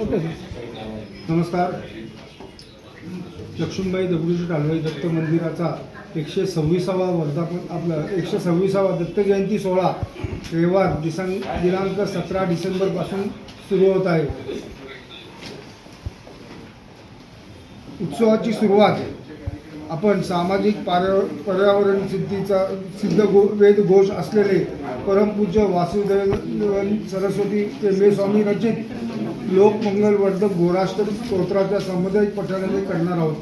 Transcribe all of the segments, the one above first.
नमस्कार. लक्ष्मीबाई दगडूजी हलवाई दत्त मंदिराचा एकशे सव्वीसावा वर्धापन आपला एकशे सव्वीसावा दत्त जयंती सोहळा रविवार दिसां दिनांक सतरा डिसेंबरपासून सुरू होत आहे. उत्सवाची सुरुवात आपण सामाजिक पार्य पर्यावरण सिद्धीचा सिद्ध गो वेद घोष असलेले परमपूज्य वासुदेव सरस्वती प्रेमेस्वामी रचित लोकमंगलवर्धक गोराष्ट्र स्तोत्राच्या सामुदायिक पठणाने करणार आहोत.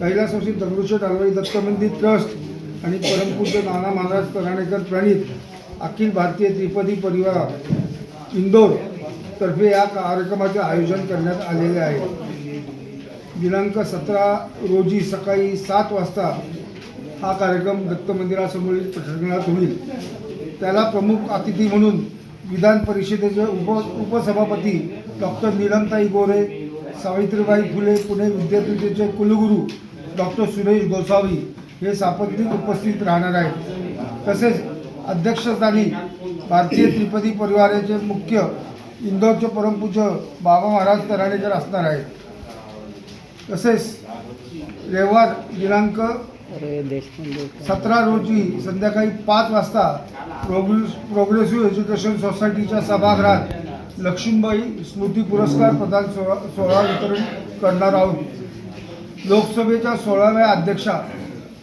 कैलासवासी दगडूशेठ हलवाई दत्त मंदिर ट्रस्ट आणि परमपूज्य नाना महाराज तराणेकर प्रणित अखिल भारतीय त्रिपदी परिवार इंदोर तर्फे या कार्यक्रमाचे आयोजन करण्यात आलेले आहे. दिनांक सतरा रोजी सकाळी सात वाजता हा कार्यक्रम दत्त मंदिरासमोरील पठणगृहात होईल. त्याला प्रमुख अतिथी म्हणून विधान परिषदेचे उप उपसभापती डॉक्टर नीलमताई गोरे सावित्रीबाई फुले पुणे विद्यापीठाचे कुलगुरू डॉक्टर सुरेश गोसावी हे सापत्निक उपस्थित राहणार आहेत. तसेच अध्यक्षस्थानी भारतीय त्रिपदी परिवाराचे मुख्य इंदोरचे परमपूज्य बाबा महाराज तराणेकर असणार आहेत. तसेच रविवार दिनांक सतरा रोजी संध्याकाळी पाच वाजता प्रोग्रेस प्रोग्रेसिव्ह एज्युकेशन सोसायटीच्या सभागृहात लक्ष्मीबाई स्मृती पुरस्कार प्रदान सोहळा सोहळा वितरण करणार आहोत. लोकसभेच्या सोळाव्या अध्यक्षा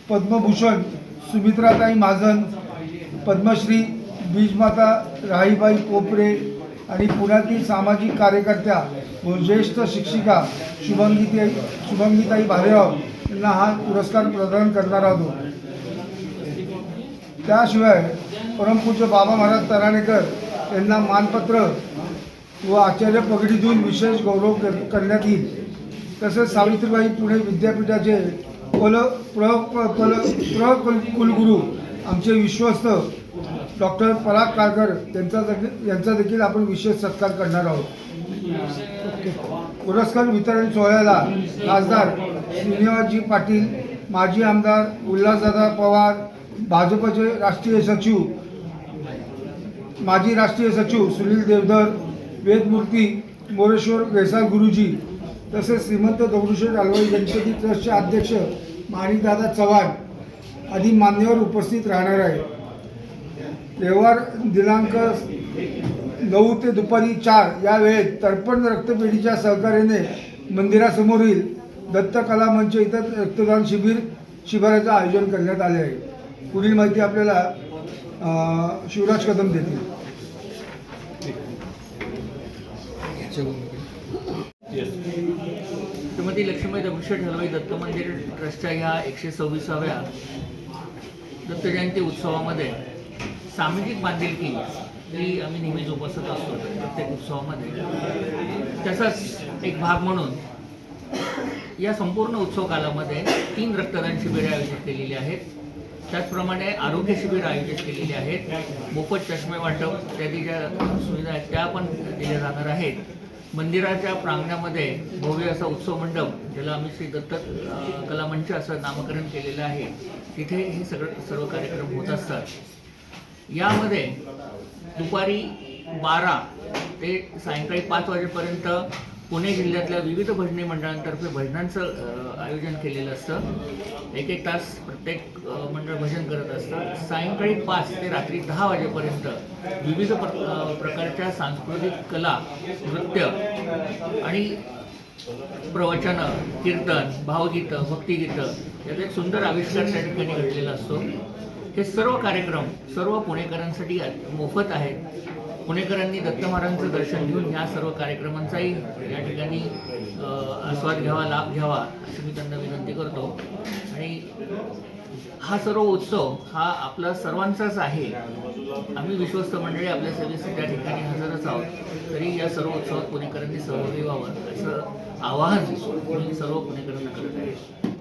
पद्मभूषण सुमित्राताई महाजन पद्मश्री बीजमाता राहीबाई कोपरे आणि पुण्यातील सामाजिक कार्यकर्त्या ज्येष्ठ शिक्षिका शुभंगीते शुभंगीताई भालेराव यांना हा पुरस्कार प्रदान करणार आहोत. त्याशिवाय परमपूज्य बाबा महाराज तराणेकर यांना मानपत्र व आचार्य पगडी देऊन विशेष गौरव कर- करण्यात येईल. तसेच सावित्रीबाई पुणे विद्यापीठाचे कुल प्र प- कुल प्र कुल कुलगुरू आमचे विश्वस्त डॉक्टर पराग काळकर यांचा देखील यांचा देखील आपण विशेष सत्कार करणार आहोत. पुरस्कार वितरण सोहळ्याला खासदार श्रीनिवासजी पाटील माजी आमदार उल्हासदादा पवार भाजपचे राष्ट्रीय सचिव माजी राष्ट्रीय सचिव सुनील देवधर वेदमूर्ती मोरेश्वर वेसाळ गुरुजी तसेच श्रीमंत दगडूशेठ हलवाई गणपती ट्रस्टचे अध्यक्ष माणिकदादा चव्हाण आदी मान्यवर उपस्थित राहणार आहे व्यवहार दिनांक नऊ ते दुपारी चार या वेळेत तर्पण रक्तपेढीच्या सहकार्याने मंदिरासमोरील दत्त कला मंच इथं रक्तदान शिबिर शिबिराचं आयोजन करण्यात आले आहे. पुढील माहिती आपल्याला शिवराज कदम देतील. श्रीमती लक्ष्मी दगडूशेठ हलवाई दत्त मंदिर ट्रस्टच्या ह्या एकशे सव्वीसाव्या दत्त जयंती उत्सवामध्ये सामाजिक बांधिलकी ही आम्ही नेहमी जोपासत असतो प्रत्येक उत्सवामध्ये. त्याचाच एक भाग म्हणून या संपूर्ण उत्सव कालामध्ये तीन रक्तदान शिबिरे आयोजित केलेली आहेत. त्याचप्रमाणे आरोग्य शिबिर आयोजित केलेली आहेत. मोफत चष्मे वाटप इत्यादी ज्या सुविधा आहेत त्या पण दिल्या जाणार आहेत. मंदिराच्या प्रांगणामध्ये भव्य असा उत्सव मंडप ज्याला आम्ही श्री दत्त कलामंच कला मंच असं नामकरण केलेलं आहे. तिथे हे सगळं सर्व कार्यक्रम होत असतात. यामध्ये दुपारी बारा ते सायंकाळी पाच वाजेपर्यंत पुणे जिल्ह्यातल्या विविध भजनी मंडळांतर्फे भजनांचं आयोजन केलेलं असतं. एक एक तास प्रत्येक मंडळ भजन करत असतं. सायंकाळी पाच ते रात्री दहा वाजेपर्यंत विविध प्र प्रकारच्या सांस्कृतिक कला नृत्य आणि प्रवचनं कीर्तन भावगीतं भक्तिगीतं याचा एक सुंदर आविष्कार त्या ठिकाणी घडलेला असतो. हे सर्व कार्यक्रम सर्व पुणेकरांसाठी मोफत आहेत. पुणेकरांनी दत्त महाराजांचं दर्शन घेऊन या सर्व कार्यक्रमांचाही या ठिकाणी आस्वाद घ्यावा लाभ घ्यावा अशी मी त्यांना विनंती करतो. आणि हा सर्व उत्सव हा आपला सर्वांचाच आहे. आम्ही विश्वस्त मंडळी आपल्या सेवेसाठी त्या ठिकाणी हजरच आहोत. तरी या सर्व उत्सवात पुणेकरांनी सहभागी व्हावं असं आवाहन मी सर्व पुणेकरांना करत आहे.